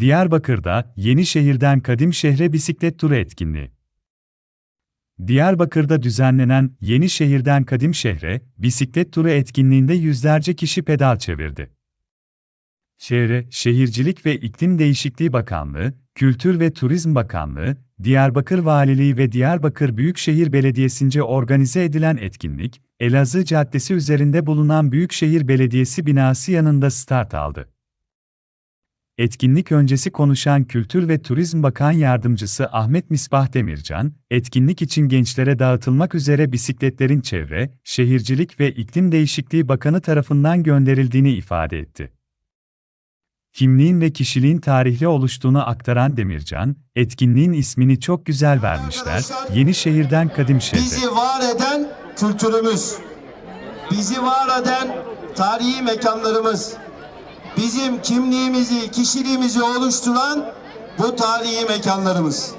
Diyarbakır'da Yenişehir'den Kadimşehir'e bisiklet turu etkinliği. Diyarbakır'da düzenlenen Yenişehir'den Kadimşehir'e bisiklet turu etkinliğinde yüzlerce kişi pedal çevirdi. Çevre, Şehircilik ve İklim Değişikliği Bakanlığı, Kültür ve Turizm Bakanlığı, Diyarbakır Valiliği ve Diyarbakır Büyükşehir Belediyesi'nce organize edilen etkinlik, Elazığ Caddesi üzerinde bulunan Büyükşehir Belediyesi binası yanında start aldı. Etkinlik öncesi konuşan Kültür ve Turizm Bakan Yardımcısı Ahmet Misbah Demircan, etkinlik için gençlere dağıtılmak üzere bisikletlerin Çevre, Şehircilik ve İklim Değişikliği Bakanı tarafından gönderildiğini ifade etti. Kimliğin ve kişiliğin tarihli oluştuğunu aktaran Demircan, etkinliğin ismini çok güzel vermişler, Yenişehir'den Kadimşehir'e. Bizi var eden kültürümüz, bizi var eden tarihi mekanlarımız, bizim kimliğimizi, kişiliğimizi oluşturan bu tarihi mekanlarımız.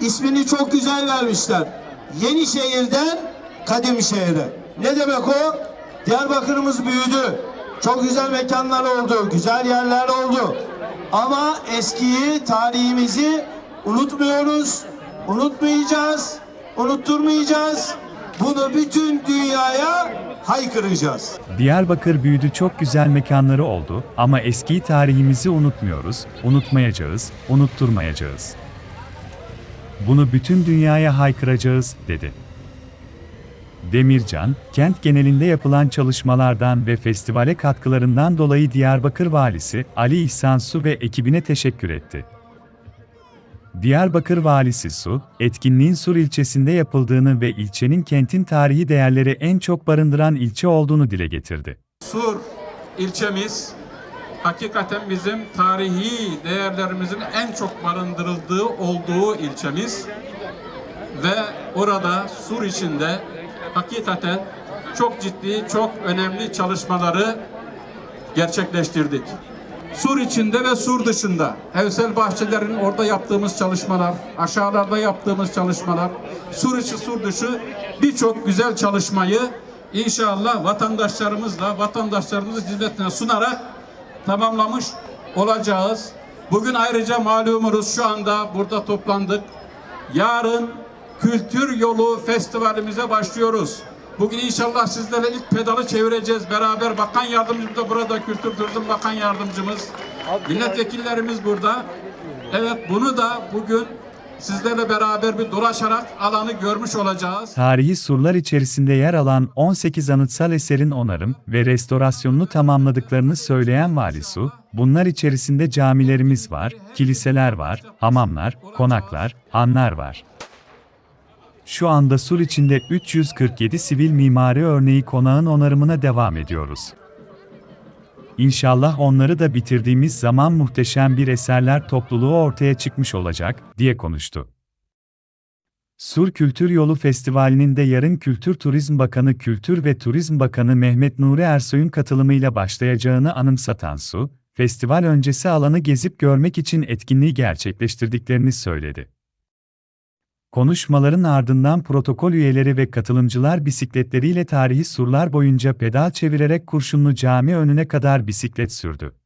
İsmini çok güzel vermişler. Yenişehir'den Kadimşehir'e. Ne demek o? Diyarbakır'ımız büyüdü. Çok güzel mekanlar oldu, güzel yerler oldu. Ama eskiyi, tarihimizi unutmuyoruz, unutmayacağız, unutturmayacağız. Bunu bütün dünyaya haykıracağız. Diyarbakır büyüdü çok güzel mekanları oldu ama eski tarihimizi unutmuyoruz, unutmayacağız, unutturmayacağız. Bunu bütün dünyaya haykıracağız, dedi. Demircan, kent genelinde yapılan çalışmalardan ve festivale katkılarından dolayı Diyarbakır Valisi Ali İhsan Su ve ekibine teşekkür etti. Diyarbakır Valisi Su, etkinliğin Sur ilçesinde yapıldığını ve ilçenin kentin tarihi değerleri en çok barındıran ilçe olduğunu dile getirdi. Sur ilçemiz hakikaten bizim tarihi değerlerimizin en çok barındırıldığı olduğu ilçemiz ve orada Sur içinde hakikaten çok ciddi, çok önemli çalışmaları gerçekleştirdik. Sur içinde ve Sur dışında evsel bahçelerin orada yaptığımız çalışmalar, aşağılarda yaptığımız çalışmalar, Sur içi, Sur dışı birçok güzel çalışmayı inşallah vatandaşlarımızla, vatandaşlarımızın hizmetine sunarak tamamlamış olacağız. Bugün ayrıca malumunuz şu anda burada toplandık. Yarın Kültür Yolu Festivalimize başlıyoruz. Bugün inşallah sizlerle ilk pedalı çevireceğiz beraber. Bakan yardımcımız da burada, Kültür Turizm Bakan Yardımcımız. Milletvekillerimiz burada. Evet bunu da bugün sizlerle beraber bir dolaşarak alanı görmüş olacağız. Tarihi surlar içerisinde yer alan 18 anıtsal eserin onarım ve restorasyonunu tamamladıklarını söyleyen Vali Su, bunlar içerisinde camilerimiz var, kiliseler var, hamamlar, konaklar, hanlar var. Şu anda Sur içinde 347 sivil mimari örneği konağın onarımına devam ediyoruz. İnşallah onları da bitirdiğimiz zaman muhteşem bir eserler topluluğu ortaya çıkmış olacak, diye konuştu. Sur Kültür Yolu Festivali'nin de yarın Kültür Turizm Bakanı Kültür ve Turizm Bakanı Mehmet Nuri Ersoy'un katılımıyla başlayacağını anımsatan Su, festival öncesi alanı gezip görmek için etkinliği gerçekleştirdiklerini söyledi. Konuşmaların ardından protokol üyeleri ve katılımcılar bisikletleriyle tarihi surlar boyunca pedal çevirerek Kurşunlu Cami önüne kadar bisiklet sürdü.